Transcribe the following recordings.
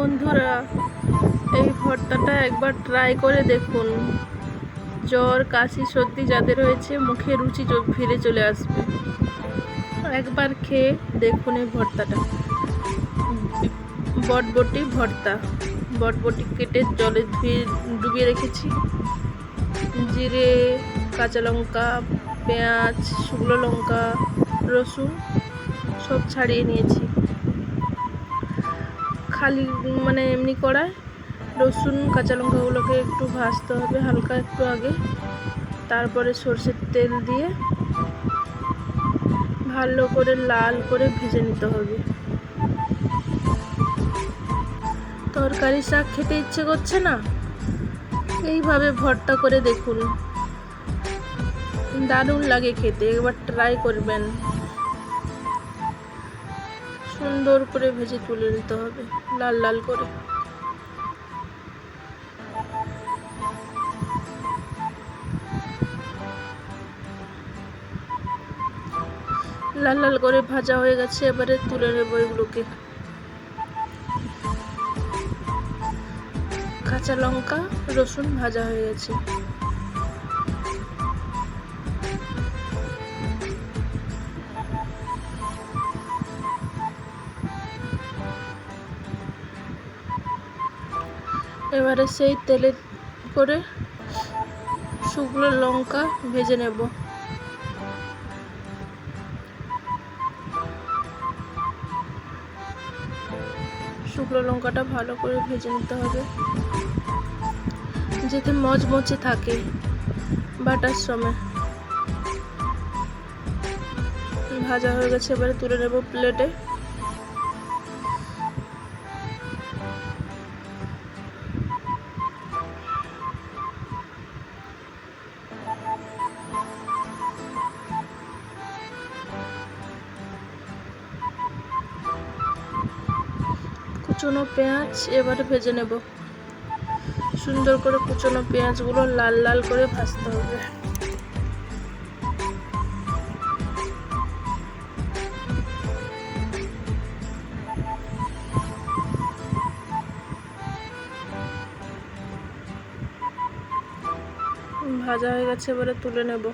বন্ধুরা, এই ভর্তাটা একবার ট্রাই করে দেখুন। জ্বর, কাশি, সর্দি যাদের হয়েছে, মুখে রুচি ফিরে চলে আসবে। একবার খেয়ে দেখুন এই ভর্তাটা। বটবটি ভর্তা। বটবটি কেটে জলে ধুয়ে ডুবিয়ে রেখেছি। জিরে, কাঁচা লঙ্কা, পেঁয়াজ, শুকনো লঙ্কা, রসুন সব ছাড়িয়ে নিয়েছি। খালি মানে এমনি কড়ায় রসুন, কাঁচা লঙ্কাগুলোকে একটু ভাজতে হবে হালকা একটু আগে। তারপরে সর্ষের তেল দিয়ে ভালো করে লাল করে ভেজে নিতে হবে। তরকারি শাক খেতে ইচ্ছে করছে না? এইভাবে ভর্তা করে দেখুন। দারুণ লাগে খেতে, একবার ট্রাই করবেন। সুন্দর করে ভেজে তুলে নিতে হবে, লাল লাল করে। লাল লাল করে ভাজা হয়ে গেছে, এবারে তুলে নেব এগুলোকে। কাঁচা লঙ্কা, রসুন ভাজা হয়ে গেছে। এবারে সেই তেলে করে শুকনো লঙ্কা ভেজে নেব। শুকনো লঙ্কাটা ভালো করে ভেজে নিতে হবে। যাতে মচমচে থাকে বাটার সময় ভাজা হয়ে গেছে, এবারে তুলে নেব প্লেটে কুচনো পেঁয়াজ এবারে ভেজে নেব। সুন্দর করে কুচনো পেঁয়াজগুলো লাল লাল করে ভাজতে হবে। ভাজা হয়ে গেছে, এবারে তুলে নেব।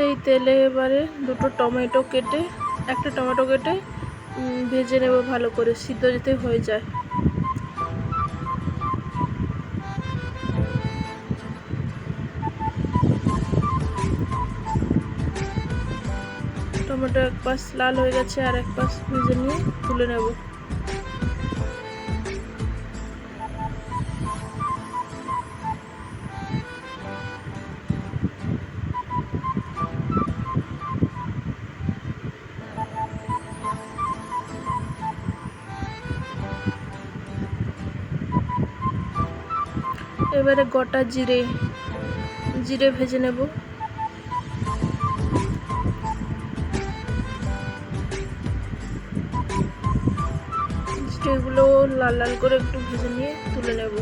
সেই তেলে এবারে দুটো টমেটো কেটে, একটা টমেটো কেটে ভেজে নেব ভালো করে, সিদ্ধ যেতে হয়ে যায়। টমেটো এক পাশ লাল হয়ে গেছে, আর এক পাশ ভেজে নিয়ে তুলে নেব। এবারে গোটা জিরে জিরে ভেজে নেব। জিরেগুলো লাল লাল করে একটু ভেজে নিয়ে তুলে নেব।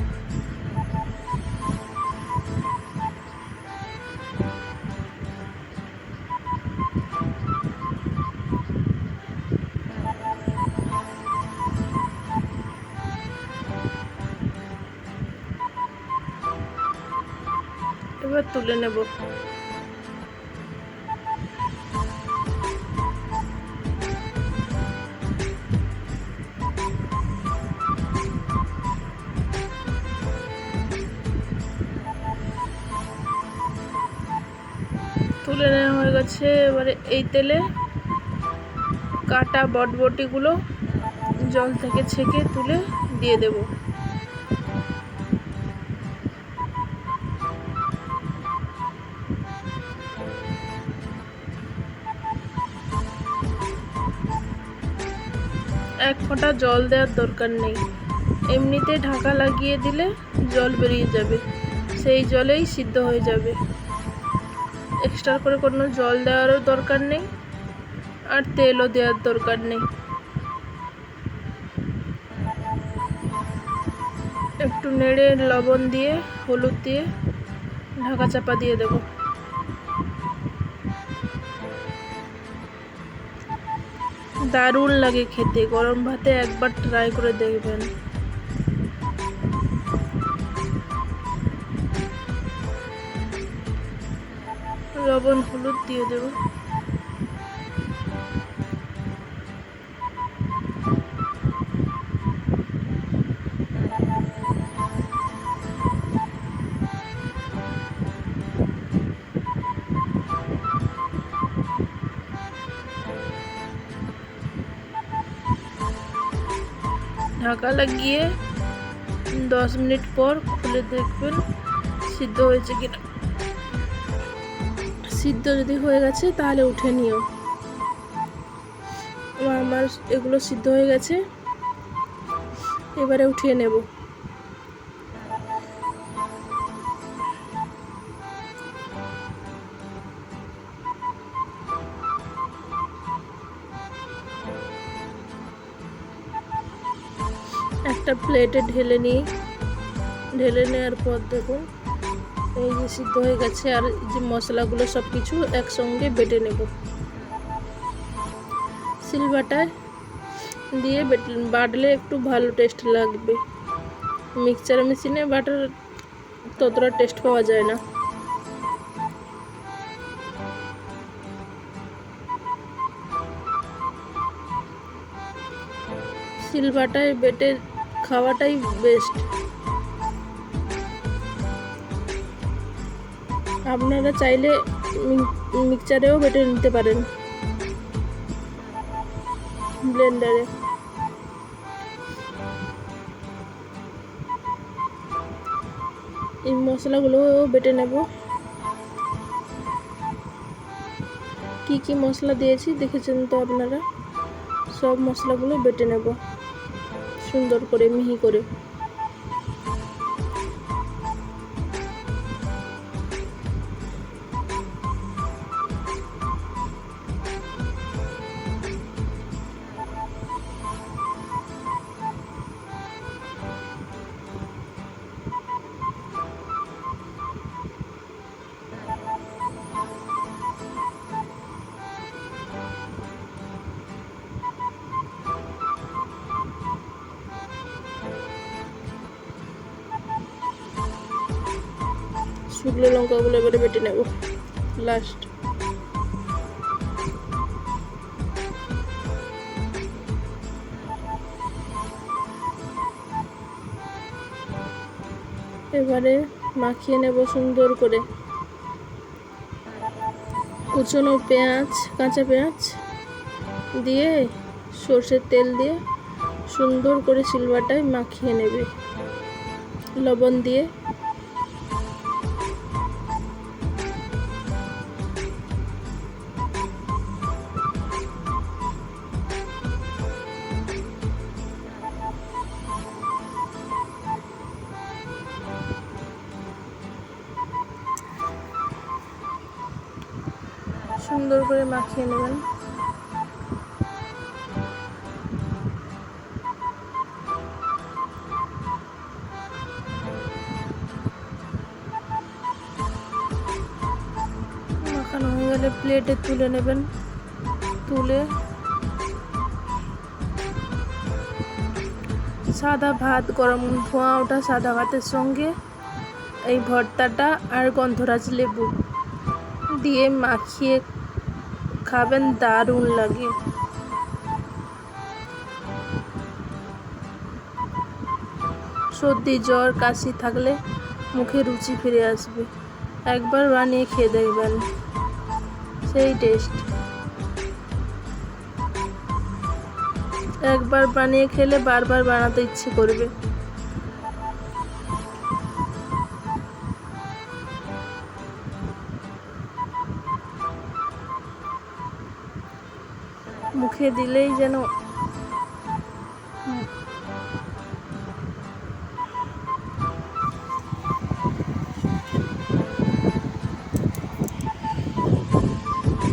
তুলে নেব। তুলে নেওয়া হয়ে গেছে এবারে এই তেলে কাটা বটবটিগুলো জল থেকে ছেঁকে তুলে দিয়ে দেবো। এক ফোঁটা জল দেওয়ার দরকার নেই। এমনিতে ঢাকা লাগিয়ে দিলে জল বেরিয়ে যাবে। সেই জলেই সিদ্ধ হয়ে যাবে। এক্সট্রা করে কোনো জল দেওয়ারও দরকার নেই আর তেলও দেওয়ার দরকার নেই। একটু নেড়ে লবণ দিয়ে, হলুদ দিয়ে ঢাকা চাপা দিয়ে দেব। দারুণ লাগে খেতে। গরম ভাতে একবার ট্রাই করে দেখবেন। লবণ হলুদ দিয়ে দেব। ঢাকা লাগিয়ে দশ মিনিট পর খুলে দেখবেন সিদ্ধ হয়েছে কিনা। সিদ্ধ যদি হয়ে গেছে, তাহলে উঠে নিও। আমার আমার এগুলো সিদ্ধ হয়ে গেছে। এবারে উঠিয়ে নেব। একটা প্লেটে ঢেলে নিই। ঢেলে নেওয়ার পর দেখুন, এই যে সিদ্ধ হয়ে গেছে আর যে মশলাগুলো সব কিছু একসঙ্গে বেটে নেব। সিলবাটায় দিয়ে বেট- বাটলে একটু ভালো টেস্ট লাগবে। মিক্সচার মেশিনে বাটার ততটা টেস্ট পাওয়া যায় না। সিলবাটায় বেটে খাওয়াটাই বেস্ট আপনারা চাইলে মি- মিক্সচারেও বেটে নিতে পারেন। ব্লেন্ডারে এই মশলাগুলোও বেটে নেব। কি কি মশলা দিয়েছি দেখেছেন তো আপনারা? সব মশলাগুলো বেটে নেব। সুন্দর করে মিহি করে। শুকনো লঙ্কাগুলো এবারে বেটে নেব। লাস্ট এবারে মাখিয়ে নেব সুন্দর করে। কুচনো পেঁয়াজ, কাঁচা পেঁয়াজ দিয়ে সর্ষের তেল দিয়ে সুন্দর করে সিলভারটায় মাখিয়ে নেবে। লবণ দিয়ে সুন্দর করে মাখিয়ে নেবেন। মাখানো হয়ে গেলে প্লেটে তুলে নেবেন। তুলে সাদা ভাত, গরম ধোঁয়া ওঠা সাদা ভাতের সঙ্গে এই ভর্তাটা আর গন্ধরাজ লেবু দিয়ে মাখিয়ে খাবেন, দারুণ লাগে। সর্দি, জ্বর, কাশি থাকলে মুখে রুচি ফিরে আসবে। একবার বানিয়ে খেয়ে দেখবেন। সেই টেস্ট। একবার বানিয়ে খেলে বারবার বানাতে ইচ্ছে করবে। মুখে দিলেই যেন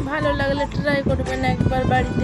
ভালো লাগলে ট্রাই করবেন একবার বাড়িতে।